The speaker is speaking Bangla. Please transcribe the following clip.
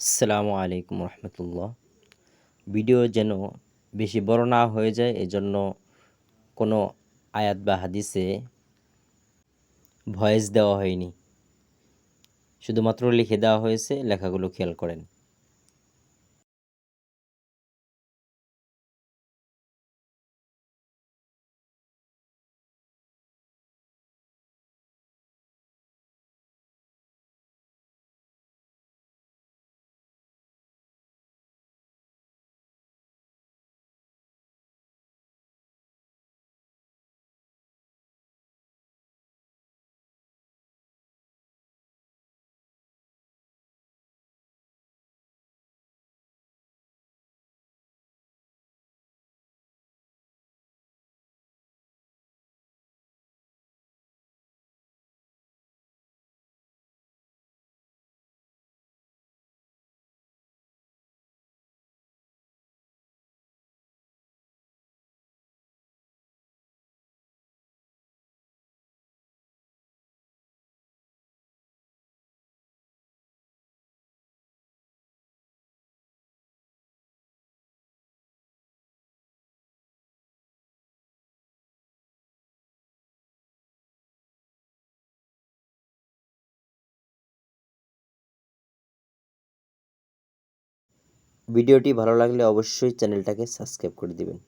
সালামু আলাইকুম রহমতুল্লাহ। ভিডিও যেন বেশি বড় না হয়ে যায়, এজন্য কোনো আয়াত বা হাদিসে ভয়েস দেওয়া হয়নি। শুধুমাত্র লিখে দেওয়া হয়েছে, লেখাগুলো খেয়াল করেন। ভিডিওটি ভালো লাগলে অবশ্যই চ্যানেলটাকে সাবস্ক্রাইব করে দিবেন।